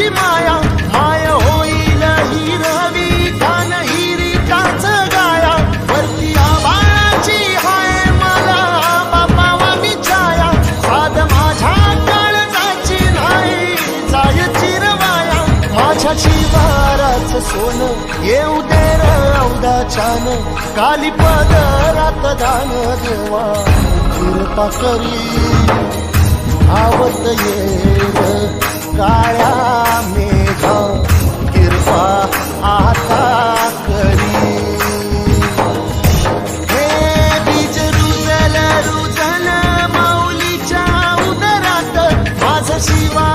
तुझी माया माय होईल हिरवी कान हिरी काच गाया. वरती आबाळाची हाय मला बापा मी छाया. आज माझ्या काळजाची नाही जायची माया माझ्या शिवाराच सोन येऊ दे छान. काली पद पदरात दान देवा. कृपा करी आवत ये काळ्या आता करी. हे बीज रुजल रुजल माऊलीच्या उदरात. माझ शिवा